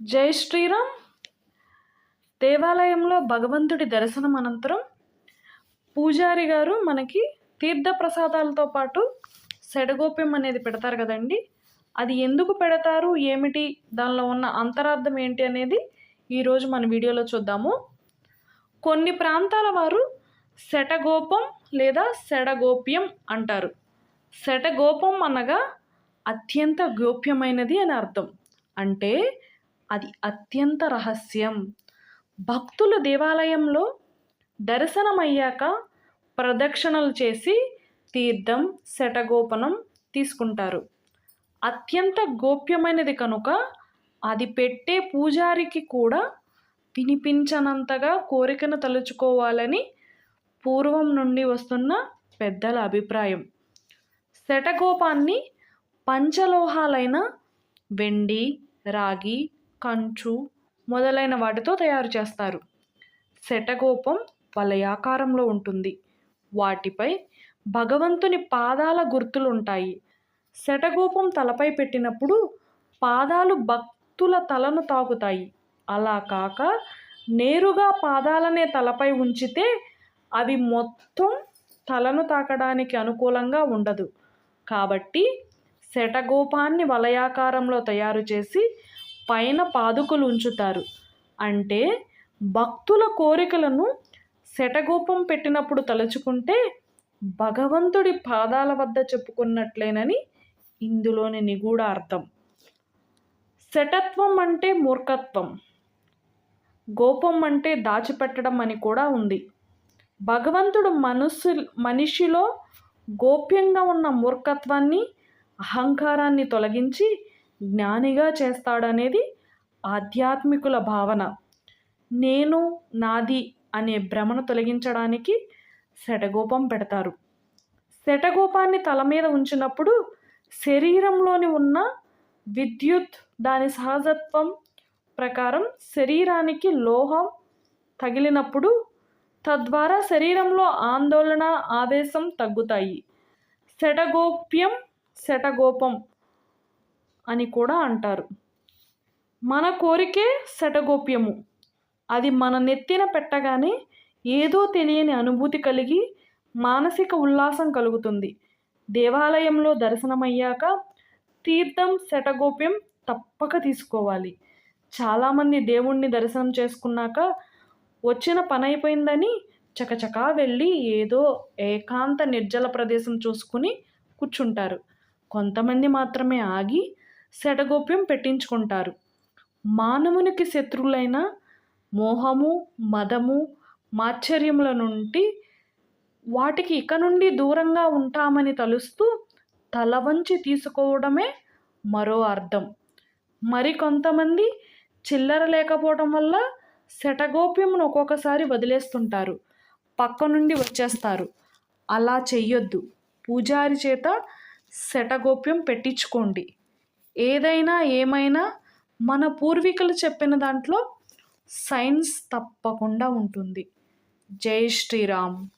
జై శ్రీరామ్. దేవాలయంలో భగవంతుడి దర్శనం అనంతరం పూజారి గారు మనకి తీర్థ ప్రసాదాలతో పాటు సెడగోప్యం అనేది పెడతారు కదండి. అది ఎందుకు పెడతారు? ఏమిటి? దానిలో ఉన్న అంతరార్థం ఏంటి అనేది ఈరోజు మన వీడియోలో చూద్దాము. కొన్ని ప్రాంతాల వారు శటగోపం లేదా సెడగోప్యం అంటారు. శటగోపం అనగా అత్యంత గోప్యమైనది అని అర్థం. అంటే అది అత్యంత రహస్యం. భక్తులు దేవాలయంలో దర్శనమయ్యాక ప్రదక్షిణలు చేసి తీర్థం శటగోపనం తీసుకుంటారు. అత్యంత గోప్యమైనది కనుక అది పెట్టే పూజారికి కూడా వినిపించనంతగా కోరికను తలుచుకోవాలని పూర్వం నుండి వస్తున్న పెద్దల అభిప్రాయం. శటగోపాన్ని పంచలోహాలైన వెండి రాగి కంచు మొదలైన వాటితో తయారు చేస్తారు. శటగోపం వలయాకారంలో ఉంటుంది. వాటిపై భగవంతుని పాదాల గుర్తులు ఉంటాయి శటగోపం తలపై పెట్టినప్పుడు పాదాలు భక్తుల తలను తాకుతాయి. అలా కాక నేరుగా పాదాలనే తలపై ఉంచితే అవి మొత్తం తలను తాకడానికి అనుకూలంగా ఉండదు. కాబట్టి శటగోపాన్ని వలయాకారంలో తయారు చేసి పైన పాదుకలు ఉంచుతారు అంటే భక్తుల కోరికలను శటగోపం పెట్టినప్పుడు తలుచుకుంటే భగవంతుడి పాదాల వద్ద చెప్పుకున్నట్లేనని ఇందులోని నిగూఢ అర్థం. శటత్వం అంటే మూర్ఖత్వం. గోపం అంటే దాచిపెట్టడం అని కూడా ఉంది. భగవంతుడు మనసు మనిషిలో గోప్యంగా ఉన్న మూర్ఖత్వాన్ని అహంకారాన్ని తొలగించి జ్ఞానిగా చేస్తాడనేది ఆధ్యాత్మికుల భావన. నేను నాది అనే భ్రమను తొలగించడానికి శటగోపం పెడతారు. శటగోపాన్ని తల మీద ఉంచినప్పుడు శరీరంలోని ఉన్న విద్యుత్ దాని సహజత్వం ప్రకారం శరీరానికి లోహం తగిలినప్పుడు తద్వారా శరీరంలో ఆందోళన ఆవేశం తగ్గుతాయి. శటగోప్యం శటగోపం అని కూడా అంటారు. మన కోరికే శటగోప్యము. అది మన నెత్తిన పెట్టగానే ఏదో తెలియని అనుభూతి కలిగి మానసిక ఉల్లాసం కలుగుతుంది. దేవాలయంలో దర్శనమయ్యాక తీర్థం శటగోప్యం తప్పక తీసుకోవాలి. చాలామంది దేవుణ్ణి దర్శనం చేసుకున్నాక వచ్చిన పని అయిపోయిందని చకచకా వెళ్ళి ఏదో ఏకాంత నిర్జల ప్రదేశం చూసుకుని కూర్చుంటారు. కొంతమంది మాత్రమే ఆగి శటగోప్యం పెట్టించుకుంటారు. మానవునికి శత్రువులైన మోహము మదము మాశ్చర్యముల నుండి వాటికి ఇక నుండి దూరంగా ఉంటామని తలుస్తూ తల వంచి తీసుకోవడమే మరో అర్థం. మరి కొంతమంది చిల్లర లేకపోవడం వల్ల శటగోప్యమును ఒక్కొక్కసారి వదిలేస్తుంటారు. పక్క నుండి వచ్చేస్తారు. అలా చెయ్యొద్దు. పూజారి చేత శటగోప్యం పెట్టించుకోండి. ఏదైనా ఏమైనా మన పూర్వీకులు చెప్పిన దాంట్లో సైన్స్ తప్పకుండా ఉంటుంది. జై శ్రీరామ్.